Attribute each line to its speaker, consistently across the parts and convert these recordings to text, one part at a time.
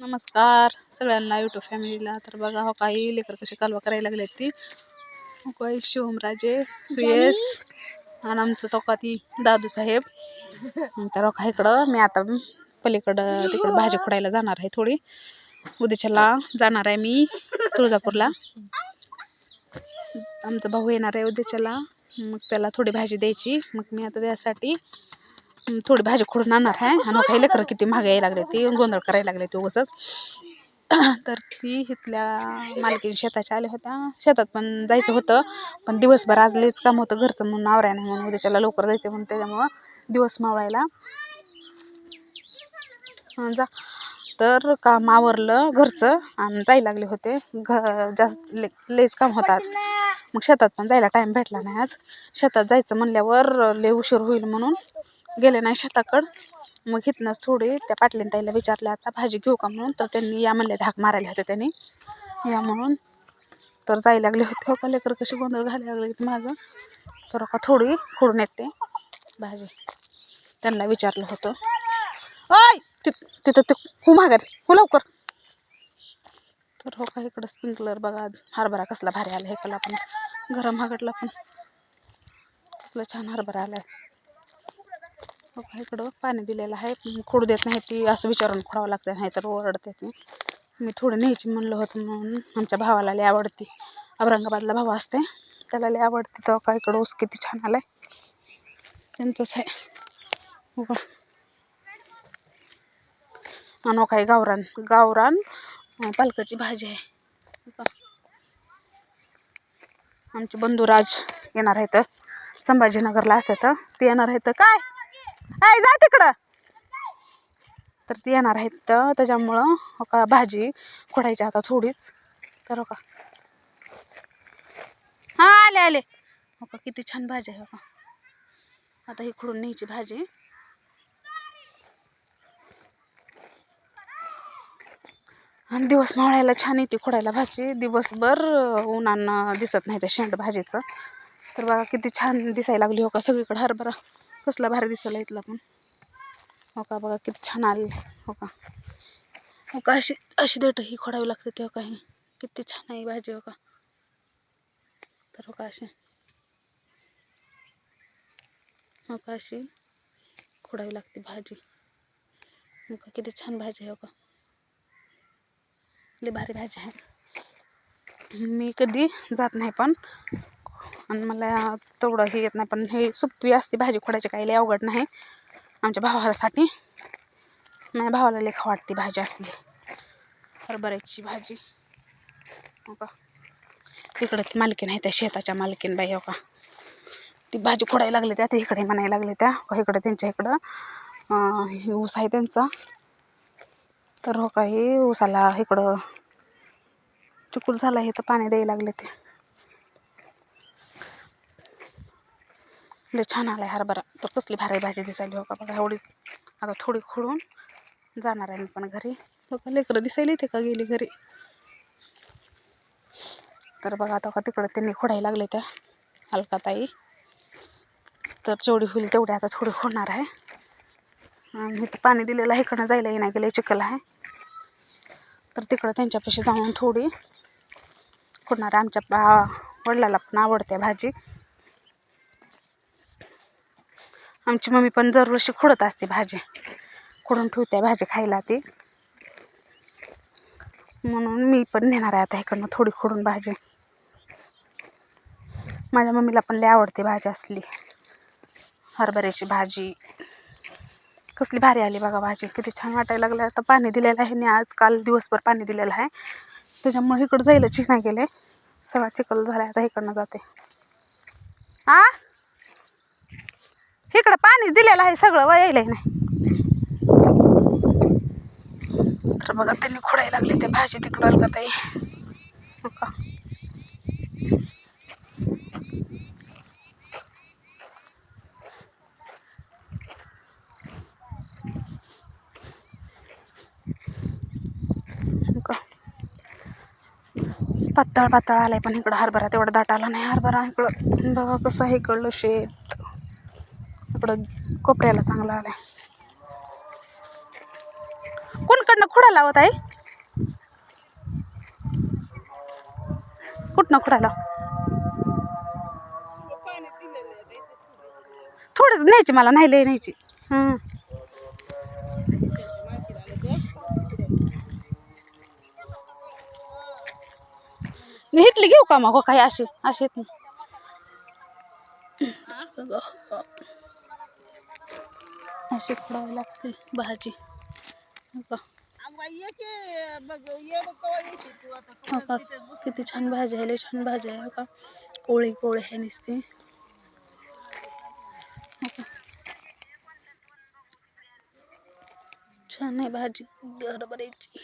Speaker 1: नमस्कार. सगळ्यांना यूट्यूब फॅमिलीला तर बघा हो काही लेकर कशी कालवा करायला लागले ती. हो काही शिवमराजे सुयश आणि आमचं तो का ती दादू साहेब. तर हो का इकडं मी आता पलीकडं तिकडं भाजी फोडायला जाणार आहे थोडी. उद्याच्याला जाणार आहे मी तुळजापूरला. आमचा भाऊ येणार आहे उद्याच्याला. मग त्याला थोडी भाजी द्यायची. मग मी आता त्यासाठी थोडी भाजी खोडून आणणार आहे. आणि काही लेकरं किती महाग यायला लागले ती गोंधळ करायला लागले ती उगच तर ती इथल्या मालकीन शेताच्या आल्या होत्या. शेतात पण जायचं होतं पण दिवसभर आज लईच काम होतं घरचं म्हणून आवराय नाही म्हणून उद्याच्याला लवकर जायचं म्हणून त्याच्यामुळं दिवस मावळायला. जा. तर काम आवरलं घरचं आणि जायला लागले होते. घ जास्त ले लईच काम होतं आज. मग शेतात पण जायला टाईम भेटला नाही आज. शेतात जायचं म्हणल्यावर लय उशीर होईल म्हणून गेले नाही शेताकडं. मग इथनंच थोडी त्या पाटलीन ताईला विचारलं आता भाजी घेऊ का म्हणून? तर त्यांनी या म्हणले धाक मारायला होते त्यांनी. या म्हणून तर जायला लागले होते. हो का लेकर कशी गोंधळ घालायला लागले माझं तर का थोडी खोडून येते भाजी. त्यांना विचारलं होतं. ओय तिथं ते हो माघार हो लवकर. तर हो का इकडं स्प्रिंकलर बघा हरभरा कसला भारी आला हे कला पण गरम हागडला पण कसला छान हरभरा आला आहे का इकडं. पाणी दिलेलं आहे. पण खोडू देत नाही ती. असं विचारून खोडावं लागतं नाही तर ओरडते ती. मी थोडं न्यायची म्हणलं होतं म्हणून आमच्या भावाला लई आवडती. औरंगाबादला भाव असते त्याला लई आवडते. तो का इकडं ऊस किती छान आलाय. त्यांचंच आहे. हो का आणि काय गावरान? गावरान पालकाची भाजी आहे. का आमचे बंधुराज येणार आहेत. संभाजीनगरला असतात. ते येणार आहेत. काय? ऐ जा तिकडं. तर ती येणार आहेत तर त्याच्यामुळं हो का भाजी खोडायची आता थोडीच. तर हो का. हां आले आले. हो का किती छान भाजी आहे हो का. आता ही खोडून न्यायची भाजी. आणि दिवस मावळायला छान येते खोडायला भाजी. दिवसभर उन्हानं दिसत नाही त्या शेंड भाजीचं. तर बघा किती छान दिसायला लागली हो का सगळीकडे हरभरा. कसला भारी दिसायला इथला पण. हो का बघा किती छान आले हो का. हो का अशी अशी देठ ही खोडावी लागते ते काही. का ही किती छान आहे भाजी हो का. तर हो का अशी. हो का अशी खोडावी लागते भाजी. हो का किती छान भाजी आहे हो का. लई भारी भाजी आहे. मी कधी जात नाही पण. आणि मला तेवढं हे येत नाही. पण हे सोपी असते भाजी खोडायची काही लई अवघड नाही. आमच्या भावासाठी. माझ्या भावाला लेखा वाटते भाजी असली. हरभऱ्याची भाजी. हो का? तिकडं ती मालकीन आहे त्या शेताच्या मालकीन बाई हो का? ती भाजी खोडायला लागली त्या ते इकडे म्हणायला लागले त्या. हो इकडं त्यांच्या इकडं. ऊस आहे त्यांचा. तर हो का हे ऊसाला इकडं. चिकूल झाला हे तर पाणी द्यायला लागले ते. लय छान आलाय हरभरा. तर कसली भारी भाजी दिसायली हो का बघा एवढी. आता थोडी खोडून जाणार आहे मी पण घरी. हो बघा लेकरं दिसायला येते का गेली घरी? तर बघा आता का तिकडं त्यांनी खोडायला लागले त्या अलकाताई तर जेवढी होईल तेवढी आता थोडी खोडणार आहे. मी तर पाणी दिलेलं आहे इकडनं जायला येणार गेलं चिखल आहे. तर तिकडं त्यांच्यापाशी जाऊन थोडी खोडणार आमच्या बा वडिलाला पण आवडते भाजी. आमची मम्मी पण दरवर्षी खोडत असते भाजी. खोडून ठेवते भाजी खायला ती. म्हणून मी पण नेणार आहे आता इकडनं थोडी खोडून भाजी. माझ्या मम्मीला पण लय आवडते भाजी असली. हरभऱ्याची भाजी. कसली भारी आली बघा भाजी. किती छान वाटायला लागलं. आता पाणी दिलेलं आहे. आणि आज काल दिवसभर पाणी दिलेलं आहे. त्याच्यामुळे इकडं जायला चिना गेले. सगळा चिखल झाला आता इकडनं जाते. आ? इकडं पाणी दिलेलं आहे सगळं व नाही. तर बघा त्यांनी खोडायला लागले ते भाजी तिकडं का ताई हो का पातळ पातळ आलाय पण इकडं हरभरा तेवढा दाट आला नाही हरभरा इकडं. बघा कसं आहे इकडलं शेत. परत कोपऱ्याला चांगला आलाय. कोणकडनं खुडा लावत आहे? कुठनं खुडा लाव? थोडंच न्यायची मला नाही लय न्यायची. हां घेतली घेऊ का मग? काही अशी अशी येत अशी खुडावी लागते भाजी हो का? हो छान भाजी आहे छान भाजी आहे का कोळी कोळी आहे नुसती। छान आहे भाजी गरबरीची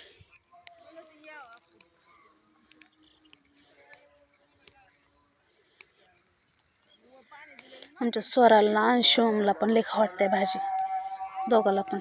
Speaker 1: आमच्या स्वराला आणि शिवमला पण लेखा वाटते भाजी दोघाला पण.